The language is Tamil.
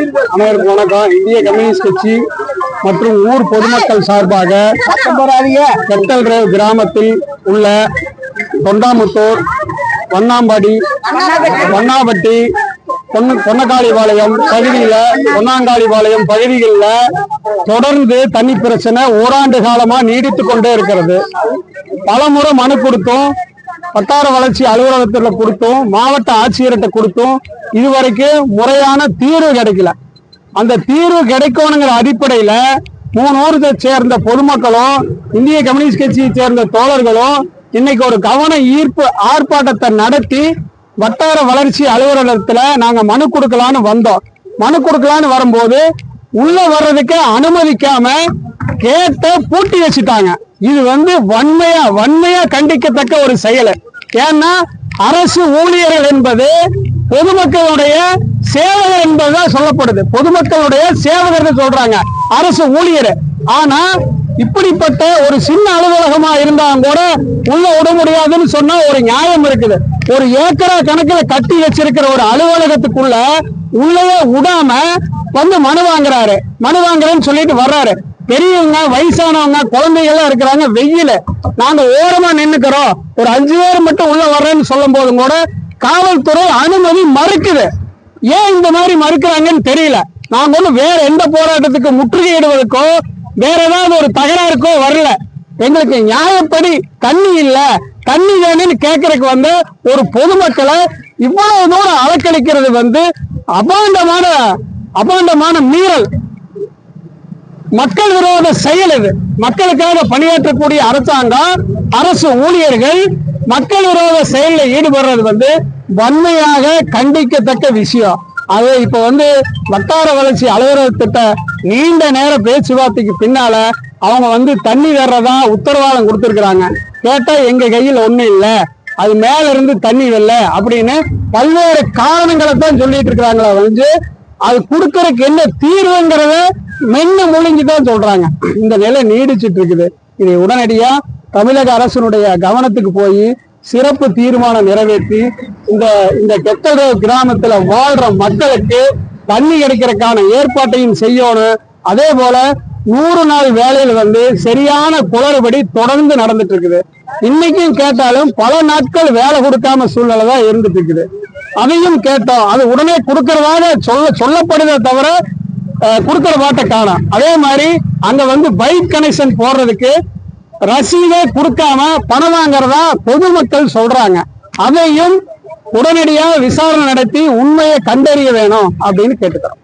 அனைவருக்கும் வணக்கம். இந்திய கம்யூனிஸ்ட் கட்சி மற்றும் ஊர் பொதுமக்கள் சார்பாக கெட்டல்ரேவ் கிராமத்தில் உள்ள தொண்டாமுத்தூர் வண்ணாம்பாடி வண்ணாபட்டி பொன்னு பொன்னக்காளிபாளையம் பகுதியில் பொன்னாங்காளிபாளையம் பகுதிகளில் தொடர்ந்து தண்ணி பிரச்சனை ஓராண்டு காலமா நீடித்து கொண்டே இருக்கிறது. பலமுறை மனு கொடுத்தும். வட்டார வளர்ச்சி அலுவலகத்துல கொடுத்தோம் மாவட்ட ஆட்சியர்கிட்ட கொடுத்தோம். இதுவரைக்கும் முறையான தீர்வு கிடைக்கல. அந்த தீர்வு கிடைக்கணுங்கிற அடிப்படையில மூணு ஊரத்தை சேர்ந்த பொதுமக்களும் இந்திய கம்யூனிஸ்ட் கட்சியை சேர்ந்த தோழர்களும் இன்னைக்கு ஒரு கவன ஈர்ப்பு ஆர்ப்பாட்டத்தை நடத்தி வட்டார வளர்ச்சி அலுவலகத்துல நாங்க மனு கொடுக்கலான்னு வந்தோம். மனு கொடுக்கலான்னு வரும்போது உள்ள வர்றதுக்கு அனுமதிக்காம கேட்ட பூட்டி வச்சுட்டாங்க. இது வந்து வன்மையா வன்மையா கண்டிக்கத்தக்க ஒரு செயல். ஏன்னா அரசு ஊழியர்கள் என்பது பொதுமக்களுடைய சேவகர் என்பதுதான் சொல்லப்படுது. பொதுமக்களுடைய சேவகர் சொல்றாங்க அரசு ஊழியர். ஆனா இப்படிப்பட்ட ஒரு சின்ன அலுவலகமா இருந்தாலும் கூட உள்ள விட முடியாதுன்னு சொன்னா ஒரு நியாயம் இருக்குது. ஒரு ஏக்கரா கணக்குல கட்டி வச்சிருக்கிற ஒரு அலுவலகத்துக்குள்ள உள்ளே விடாம வந்து மனு வாங்குறாரு. மனு வாங்குறேன்னு சொல்லிட்டு வர்றாரு. பெரியவங்க வயசானவங்க குழந்தைகள்லாம் இருக்கிறாங்க வெயில. நாங்க ஓரமா நின்னுக்கிறோம். ஒரு அஞ்சு பேர் மட்டும் உள்ள வர்றேன்னு சொல்லும் போதும் கூட காவல்துறை அனுமதி மறுக்குது. ஏன் இந்த மாதிரி மறுக்கிறாங்கன்னு தெரியல. நாங்க வந்து வேற எந்த போராட்டத்துக்கு முற்றுகையிடுவதற்கோ வேற ஏதாவது ஒரு தகராறுக்கோ வரல. எங்களுக்கு நியாயப்படி தண்ணி இல்ல. தண்ணி வேணும்னு கேட்கறதுக்கு வந்து ஒரு பொதுமக்களை இவ்வளவு தூரம் அலக்கழிக்கிறது வந்து அபாண்டமான அபாண்டமான மீறல். மக்கள் விரோத செயல் இது. மக்களுக்காக பணியாற்றக்கூடிய அரசாங்கம் அரசு ஊழியர்கள் மக்கள் விரோத செயலில் ஈடுபடுறது வந்து வன்மையாக கண்டிக்கத்தக்க விஷயம். அது இப்ப வந்து வட்டார வளர்ச்சி அலுவலகத்திட்ட நீண்ட நேர பேச்சுவார்த்தைக்கு பின்னால அவங்க வந்து தண்ணி வர்றதா உத்தரவாதம் கொடுத்துருக்குறாங்க. கேட்டா எங்க கையில் ஒண்ணும் இல்லை. அது மேல இருந்து தண்ணி வரல அப்படின்னு பல்வேறு காரணங்களை தான் சொல்லிட்டு இருக்கிறாங்களா வந்து அது கொடுக்கறதுக்கு என்ன தீர்வுங்கிறத மென்னு முழுங்கி தான் சொல்றாங்க. இந்த நிலை நீடிச்சிட்டு இருக்குது. இதை உடனடியா தமிழக அரசினுடைய கவனத்துக்கு போய் சிறப்பு தீர்மானம் நிறைவேற்றி இந்த இந்த கெட்டட கிராமத்துல வாழ்ற மக்களுக்கு தண்ணி கிடைக்கிறதுக்கான ஏற்பாட்டையும் செய்யணும். அதே போல நூறு நாள் வேலையில் வந்து சரியான குளறுபடி தொடர்ந்து நடந்துட்டு இருக்குது. இன்னைக்கும் கேட்டாலும் பல நாட்கள் வேலை கொடுக்காம சூழ்நிலை தான் இருந்துட்டு இருக்குது. அதையும் கேட்டோம். அது உடனே கொடுக்கறதாக சொல்ல சொல்லப்படுதே தவிர கொடுக்குற வாட்டை காணும் அதே மாதிரி அங்க வந்து பைக் கனெக்ஷன் போடுறதுக்கு ரசீதே கொடுக்காம பணம் வாங்குறதா பொதுமக்கள் சொல்றாங்க. அதையும் உடனடியாக விசாரணை நடத்தி உண்மையை கண்டறிய வேணும் அப்படின்னு கேட்டுக்கிறோம்.